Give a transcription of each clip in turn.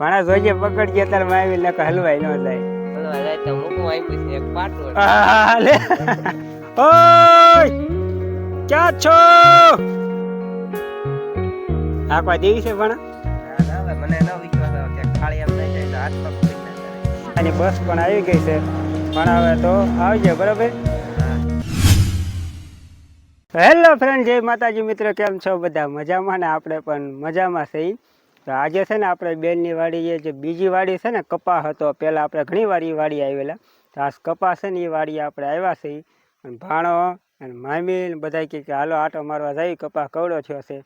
ભણા જોજે પકડજે તાર માવી લખ હલવાઈ ન જાય. હલવા જાય તો મૂકું આપ્યું છે? એક પાટું આ ઓય! ક્યાં છો? આ દેવી છે ભણા મને ન વિશ્વાસ આવે કે ખાલી એમ થઈ જાય હાથ પગ અને બસ પણ આવી ગઈ છે. પણ હવે તો આવજે બરાબર? હેલો ફ્રેન્ડ જય માતાજી મિત્રો કેમ છો? બધા મજામાં ને આપણે પણ મજામાં છે ઈ. તો આજે છે ને આપણે બેનની વાડી એ જે બીજી વાડી છે ને કપા હતો. પહેલાં આપણે ઘણી વાર એ વાડી આવેલા. તો આ કપા છે ને એ વાડી આપણે આવ્યા છે અને ભાણો અને મામી ને બધા કહે કે હાલો આટો મારવા જાય કપા કવડો થયો છે.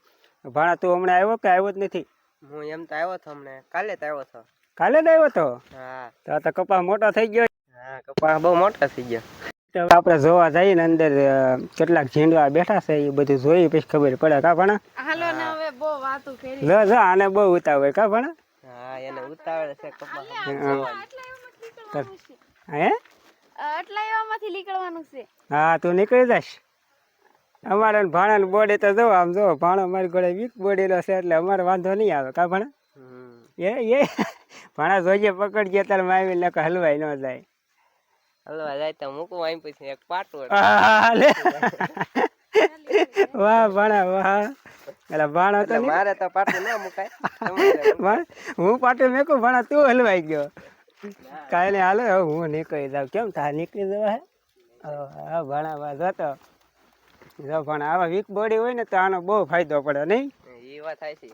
ભાણા તું હમણાં આવ્યો કે આવ્યો જ નથી? હું એમ તો આવ્યો હતો હમણાં. કાલે તો આવ્યો હતો. કાલે જ આવ્યો તો? હા. તો આ તો કપા મોટો થઈ ગયો. હા કપા બહુ મોટા થઈ ગયા. આપણે જોવા જઈએ ને અંદર કેટલાક ઝીંડવા બેઠા છે એ બધું જોઈ પછી ખબર પડે કા ભણા? હાલો ને હવે બહુ વાતો કરી. લો જો આને બહુ ઉતાવ હોય કા ભણા? હા એને ઉતાવળ છે કપા હે. આટલા એવામાંથી નીકળવાનું છે? હા તું નીકળી જશ અમારે ભાણા બોડી તો જો આમ જો ભાણો મારી ઘોડે વીક બોડેલો છે એટલે અમારે વાંધો નહીં આવે કા ભણા? એ એ. ભાણા જોજે પકડજે ત્યારે માવી નકર હલવાઈ ન જાય. હલવા જાય તો મૂકું આમ પછી એક પાટો વાહ ભાણા વાહ. એટલે ભાણો તો મારે તો પાટો ના મુકાય. ભણ, હું પાટો મેકું ભણા તું હલવાઈ ગયો. કાંઈ નહીં હાલો હવે હું નીકળી જાઉં. કેમ તા નીકળી જવા હે? હા ભણા વાહ જતો જો પણ આવા વીક બોડી હોય ને તો આનો બહુ ફાયદો પડે નહીં? એ વાત થાય છે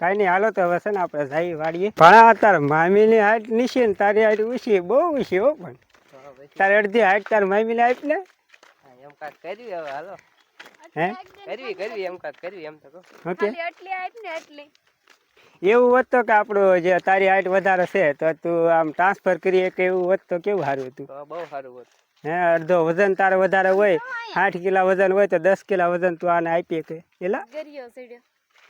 કાંઈ નહીં હાલો તો હવે છે ને આપણે જઈ વાડીએ. ભણા તાર મામીની હાઈટ નીચે ને તારી હાઈટ ઊંચી બહુ ઊંચી હો પણ. તારી અડધી હાઈટ તાર મામીને આપી ને હા, એમ કાક કરવી હવે હાલો. હે? કરવી કરવી એમ કાક કરવી એમ તો ઓકે. એટલી આઈટ ને એટલી. એવું હોત તો કે આપણું જે તારી હાઈટ વધારે છે તો તું આમ ટ્રાન્સફર કરીએ કે એવું હોત તો કેવું સારું હતું? બહુ સારું હોત. હે અડધો વજન તારે વધારે હોય આઠ કિલા વજન હોય તો દસ કિલા વજન તું આને આપીએ કે એલા? ગરિયો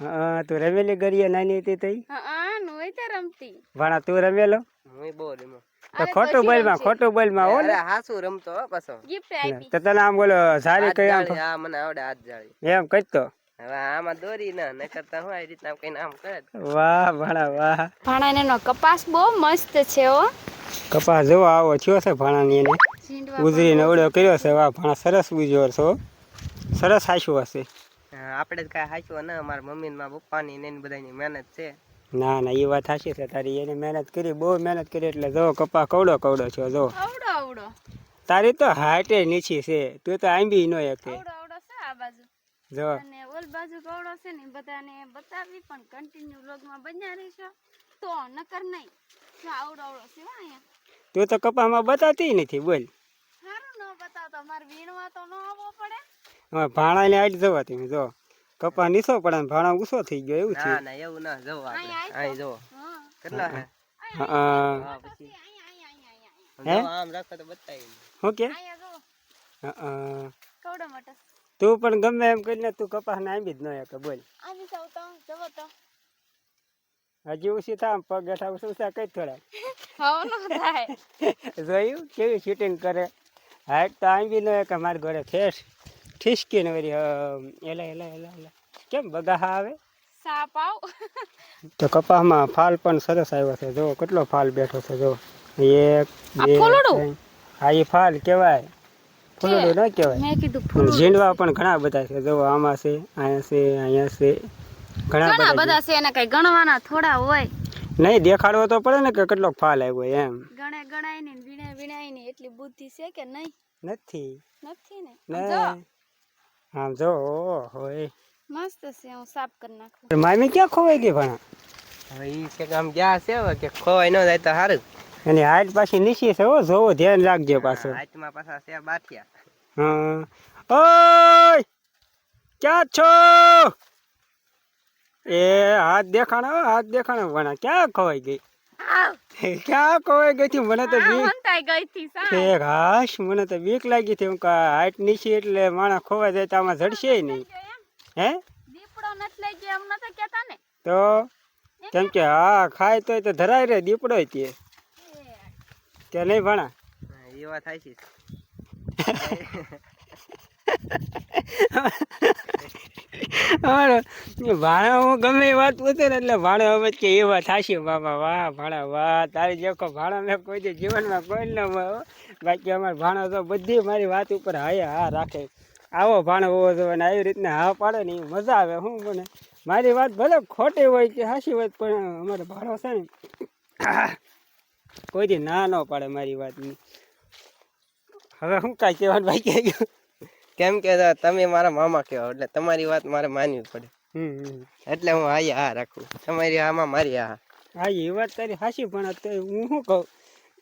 હા તું રમેલી ગરીએ નાની હતી તઈ? હા નોય તે રમતી. ભાણા તું રમેલો? હું બહુ રમ્યો. ખોટું બોલમાં ખોટું બોલમાં હો અરે હાસુ રમતો પાછો. ગિફ્ટ આપી તો તને આમ બોલો સારી કઈ આમ હા મને આવડે હાથ જાળી. એમ કહેતો હવે આમાં દોરી ના ન કરતા હું આવી રીતના કઈ આમ કરે વાહ ભાણા વાહ. ભાણા એનો કપાસ બહુ મસ્ત છે ઓ કપાસ જો આવો થયો છે ભાણાની એને. ઉજરી ને નવડો કર્યો છે. વાહ ભાણા સરસ બુજ્યો છો સરસ હાસ્યું હશે. આપણે જ કાંઈ હાચવો ન મારા મમ્મી ને મારા પપ્પાની ને બધાની મહેનત છે. ના ના એ વાત સાચી છે તારી. એને મહેનત કરી બહુ મહેનત કરી એટલે જો કપા કવડો કવડો છો જો. આવડો આવડો. તારી તો હાટે નીચી છે તું તો આંબી નો એક આવડો આવડો છે આ બાજુ. જો. અને ઓલ બાજુ કવડો છે ને બધાને બતાવી પણ કન્ટિન્યુ વ્લોગમાં બન્યા રહેશો. તો નકર નહીં. જો આવડો આવડો છે વાયા તું તો કપામાં બતાતી નથી બોલ. સારું ન બતાવતો મારે વીણવા તો ન આવવો પડે. હવે ભાણાને હાઈટ જવા તમે જો. કપા નીસો પડે ને ભાણા ઉસો થઈ ગયો એવું છે. ના ના એવું ના જો આપણે. આય જો કેટલા હે? હા પછી. હે? આમ રાખો તો બતાવી હું કે? હા કવડો મોટો? તું પણ ગમે એમ કરીને તું કપાસને આંબી જ ન કે બોલ. આવી જાવ તો જવો તો. હજી ઊંચી થા પગ ગઠા ઊંચા ઊંચા કઈ થોડા. હવ ન થાય. જોયું? કેવી શૂટિંગ કરે? હાઈટ તો આંબી ન કે મારી ઘરે ઠેસ ઠીસકીને વરી એલા એલા એલા એલા. કેમ બગાહા આવે? સાપ આવ. તો કપાસમાં ફાલ પણ સરસ આવ્યો છે. જો કેટલો ફાલ બેઠો છે જો એક બે હા એ ફાલ કહેવાય. ફૂલડું ન કહેવાય. ઝીંડવા પણ ઘણા બધા છે. જો આમાં છે અહીંયા છે અહીંયા છે. ઘણા બધા છે. એને કઈ ગણવાના થોડા હોય. નહીં દેખાડવો તો પડે ને કે કેટલો ફાલ આવ્યો એમ. ગણે ગણાય ને વીણે વીણાય ને એટલી બુદ્ધિ છે કે નહીં? નથી. નથી ને? આમ જો હોય મસ્ત છે હું સાફ કરી નાખું. મામી ક્યાં ખોવાઈ ગઈ ભણા હવે ઈ કે આમ ગયા છે હવે કે ખોવાય ન જાય તો સારું એની હાઈટ પાછી નીચી છે હો જોવો ધ્યાન રાખજો પાછું. હાઈટમાં પાછા છે બાઠિયા. હા ઓય! ક્યાં છો? એ હાથ દેખાણો હાથ દેખાણો ભણા ક્યાં ખોવાઈ ગઈ? ક્યાં કોઈ ગઈ હતી? મને તો બીક ઠેક હાશ મને તો બીક લાગી હતી. હું કા હાઈટ નીચી એટલે માણસ ખોવાઈ જાય તો આમાં જડશે નહીં. હે? દીપડો નથી લઈ ગયો એમ નતા કેતા ને? તો? કેમ કે હા ખાય તોય તો ધરાય રે દીપડો તે કે નહીં ભણા? એવા થાય છે. અમારો ભાણા હું ગમે એ વાત પૂછે ને એટલે ભાણા હવે કે એ વાત હાશી બાબા વાહ ભાણા, વાહ, તારી જેખો ભાણા મેં કોઈ દે જીવનમાં કોઈ ન બાકી અમારે ભાણો તો બધી મારી વાત ઉપર હાય, હા, રાખે. આવો ભાણો હોવો જોઈએ અને આવી રીતના હા પાડે ને મજા આવે શું મને. મારી વાત ભલે ખોટી હોય કે હાશી હોય, પણ અમારો ભાણો છે ને કોઈ દી ના ન પાડે મારી વાતની. હવે શું કાંઈ કહેવાનું બાકી ગયું. કેમ કે તમે મારા મામા કહેવા એટલે તમારી વાત મારે માનવી પડે. હમ હમ એટલે હું આઈ હા રાખું. તમારી આમાં મારી હા હા એ વાત તારી હાશી પણ હું શું કહું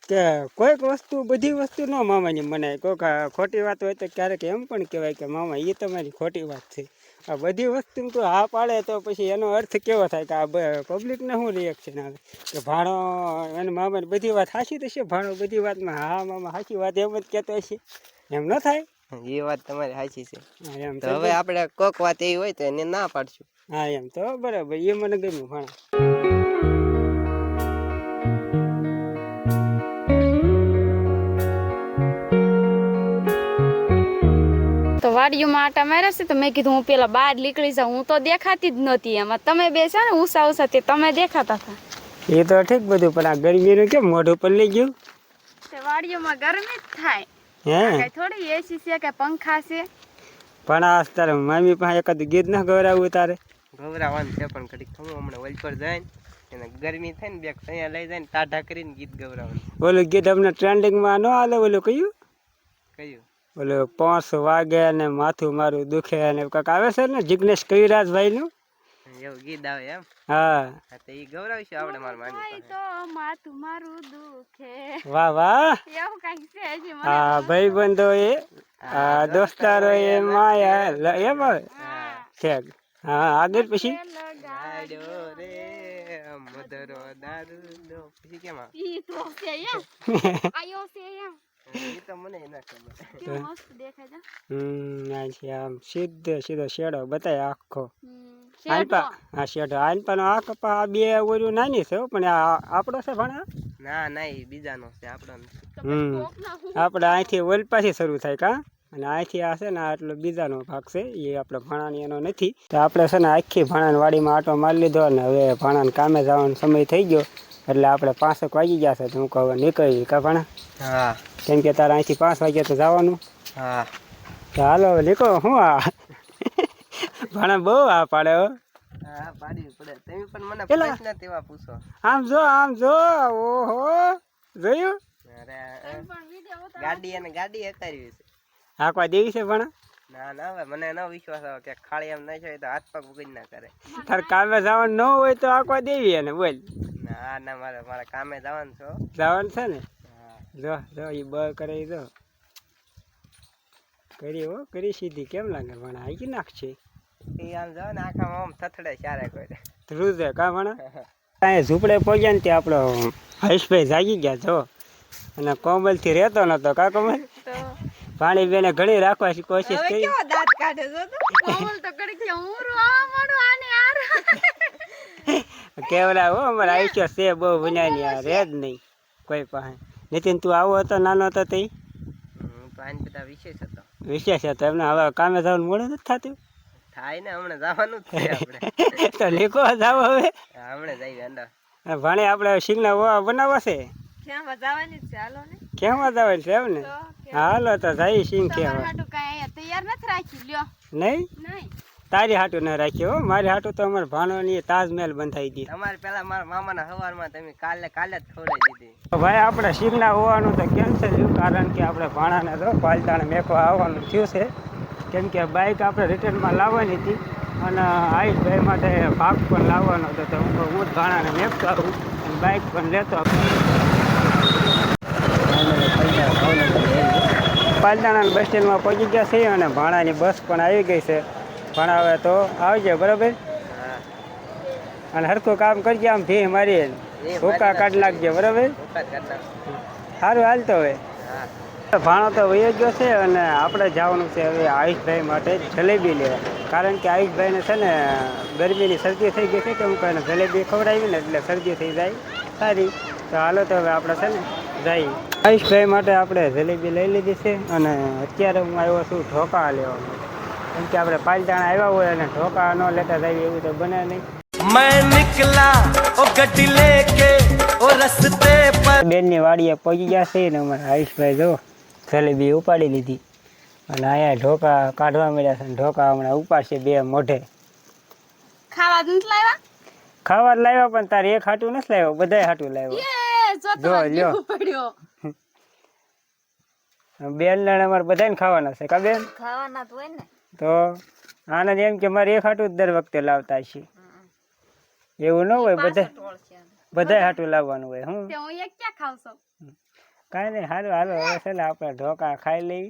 કે કોઈક વસ્તુ બધી વસ્તુ ન મામાની મનાય. કોઈક આ ખોટી વાત હોય તો ક્યારેક એમ પણ કહેવાય કે મામા એ તમારી ખોટી વાત છે. આ બધી વસ્તુ તો હા પાડે તો પછી એનો અર્થ કેવો થાય કે આ પબ્લિકને શું રિએક્શન આવે? કે ભાણો અને મામાની બધી વાત હાશી થશે ભાણો બધી વાતમાં હા મામા હાશી વાત એમ જ કહેતો હશે. એમ ન થાય. એ વાત તમારી સાચી છે. તો હવે આપણે કોક વાત એવી હોય તો એને ના પાડશું. હા એમ તો બરાબર. એ મને ગમ્યું ભાણો તો વાડીઓમાં આટા માર્યા છે તો મેં કીધું હું પેલા બહાર નીકળી જાઉં. હું તો દેખાતી જ નહોતી એમાં. તમે બે છે ને ઉષા ઉષા તે તમે દેખાતા હતા. એ તો ઠીક બધું પણ આ ગરમીનું કેમ મોઢું પર લઈ ગયું? તે વાડીઓમાં ગરમી જ થાય. હે? થોડી એસી છે કે પંખા છે. પણ આ તારે મામી પાસે એકાદ ગીત ના ગવરાવું તારે? ગવરાવાનું છે પણ ઘડીક થવું હમણાં વલ પર જાય ને એને ગરમી થાય ને બેગ અહીંયા લઈ જાય ને ટાઢા કરીને ગીત ગવરાવાનું. ઓલું ગીત અમને ટ્રેન્ડિંગમાં ન હાલે ઓલું કયું? કયું? ઓલું પાંચ વાગે ને માથું મારું દુખે ને કાંક આવે છે ને જિગ્નેશ કવિરાજભાઈનું? એવું ગીત આવે એમ? હા. હા તો એ ગવરાવશું આપણે મારા મામી તો માથું મારું દુખે. વાહ વાહ. એવું કઈ છે હજી મને ભાઈ બંધો એ આ દોસ્તારો એ માયા એમ છે. હા આગળ પછી. મધરો દારૂ કેમ ઈ તો છે એમ. આયો છે એમ. મને સીધો સીધો શેડો બતાય આખો. આનપા હા શેડો આનપાનો આ કપા આ બે ઓર્યું નાની છે હો, પણ આ આપણો છે ભણા? ના ના એ બીજાનો છે આપણો હમ. હું આપણે અહીંથી ઓલપાથી શરૂ થાય કા? અને અહીંથી આ છે ને આટલો બીજાનો ભાગ છે એ આપણે ભાણાની એનો નથી. તો આપણે છે ને આખી ભાણાની વાડીમાં આટો મારી લીધો ને હવે ભાણાને કામે જવાનો સમય થઈ ગયો એટલે આપણે પાંચેક વાગી ગયા છે તો હું કહું નીકળી કા ભાણા? હા. કેમ કે તારે અહીંથી પાંચ વાગ્યા તો જવાનું. હા. તો હાલો લીકો નીકળો શું આ ભાણા બહુ આ પાડે હો. હા પાડવી પડે. તમે પણ મને પ્રશ્ન તેવા પૂછો. આમ જો આમ જો ઓહો જોયું? અરે ગાડી અને ગાડી હતારવી છે. આખવા દેવી છે ભાણા? ના ના હવે મને ન વિશ્વાસ આવે કે ખાલી એમ નહીં હોય તો હાથ પગ ઉગી ના કરે. તાર કામે જવાનું ન હોય તો આખવા દેવી એને બોલ. ના ના મારે મારે કામે જવાનું છો જવાનું છે ને? જો જો એ બ કરે જો કરી હો કરી સીધી. કેમ લાગે પણ આઈ નાખશે ઝૂંપડે પહોંચ્યા ને ત્યાં આપણો હરીશભાઈ જાગી ગયા જો. અને કોમલથી રહેતો નતો કા કોમલ? તો પાણી બેને ઘણી રાખવાની કોશિશ કરી. દાંત કાઢે જો તો? કોમલ તો કડી હું રોવા માંડું આને યાર કેવડા હો અમારે આયુષ્ય છે બહુ બનાવી આ રે જ નહીં કોઈ પાસે. નીતિન તું આવો હતો નાનો હતો તે વિશેષ હતો. વિશેષ હતો એમને હવે કામે જવાનું મોડું નથી થતું? થાય ને હમણાં જવાનું જ છે આપણે. તો લેકો જાવ હવે. હમણાં જઈએ અંદર. ભણે આપણે સિંગના ઓવા બનાવવા છે? ક્યાં જવાની છે? હાલો ને. કેમ જવાનું છે એમ ને? હાલો તો જઈ સિંગ કેવા. તૈયાર નથી રાખી લ્યો. નહીં? નહીં. તારી હાટુ ના રાખ્યો હો. મારી હાટુ તો અમારે ભાણોની તાજમહેલ બંધાઈ દી તમારે પેલા મારા મામાના હવારમાં તમે કાલે કાલે જ ખવડાવી દીધી. ભાઈ આપણે સિંગના હોવાનું તો કેન્સલ થયું કારણ કે આપણે ભાણાને તો પાલતાણ મેકવા આવવાનું થયું છે. કેમ કે બાઇક આપણે રિટર્નમાં લાવવાની હતી. અને આઈશ ભાઈ માટે ભાગ પણ લાવવાનો હતો. તો હું હું જ ભાણાને મેકતો આવું અને બાઇક પણ લેતો પાલતાણા બસ સ્ટેન્ડમાં પહોંચી ગયા છીએ અને ભાણાની બસ પણ આવી ગઈ છે. ભાણા હવે તો આવજે બરાબર? અને હરખું કામ કરજે આમ ભી મારી ભૂકા કાઢી નાખજે. બરાબર? સારું હાલતો હવે. ભાણો તો વહી ગયો છે અને આપણે જવાનું છે હવે આયુષભાઈ માટે જલેબી લેવા. કારણ કે આયુષભાઈને છે ને ગરમીની શરદી થઈ ગઈ છે તો હું કહે જલેબી ખવડાવી ને એટલે શરદી થઈ જાય. સારી. તો હાલો તો હવે આપણે છે ને જઈ આયુષભાઈ માટે આપણે જલેબી લઈ લીધી છે અને અત્યારે હું આવ્યો છું ઢોકા લેવાનું કેમ કે આપણે પાલતાણા આવ્યા હોય અને ઢોકા ન લેતા જાય એવું તો બને નહીં. મેં નીકળા ઓ ગડી બેનની વાડીએ પહોંચી ગયા છે ને અમારા આયુષભાઈ જો. જલેબી ઉપાડી લીધી. અને અહીંયા ઢોકા કાઢવા મળ્યા છે ઢોકા હમણાં ઉપાડશે બે મોઢે. ખાવા જ નથી લાવ્યા? ખાવા જ લાવ્યા પણ તારે એક હાટું નથી લાવ્યો બધાય હાટું લાવ્યો. એ જો જો, લ્યો. બેન ને અમારે બધાને ખાવાના છે કા બેન? ખાવાના તો હોય ને. તો આનંદ એમ કે મારે એક હાટું જ દર વખતે લાવતા છે એવું ન હોય બધા બધાય હાટું લાવવાનું હોય હું હું એક ક્યાં ખાવ છું કાંઈ નહીં, હાલો હાલો, હવે છે આપણે ઢોકા ખાઈ લઈ.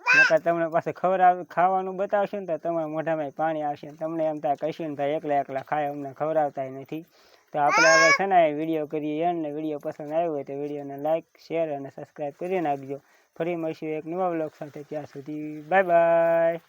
નકર તમને પાસે ખવડાવ ખાવાનું બતાવશે ને તો તમારા મોઢામાં પાણી આવશે તમને એમ થાય કહીશું ને ભાઈ એકલા એકલા ખાય, અમને ખવડાવતાય નથી. તો આપણે હવે છે ને વીડિયો કરીએ અને વીડિયો પસંદ આવ્યો હોય તો વિડીયોને લાઇક શેર અને સબસ્ક્રાઈબ કરી નાખજો. ફરી મળીશું એક નવા બ્લોગ સાથે, ત્યાં સુધી બાય બાય.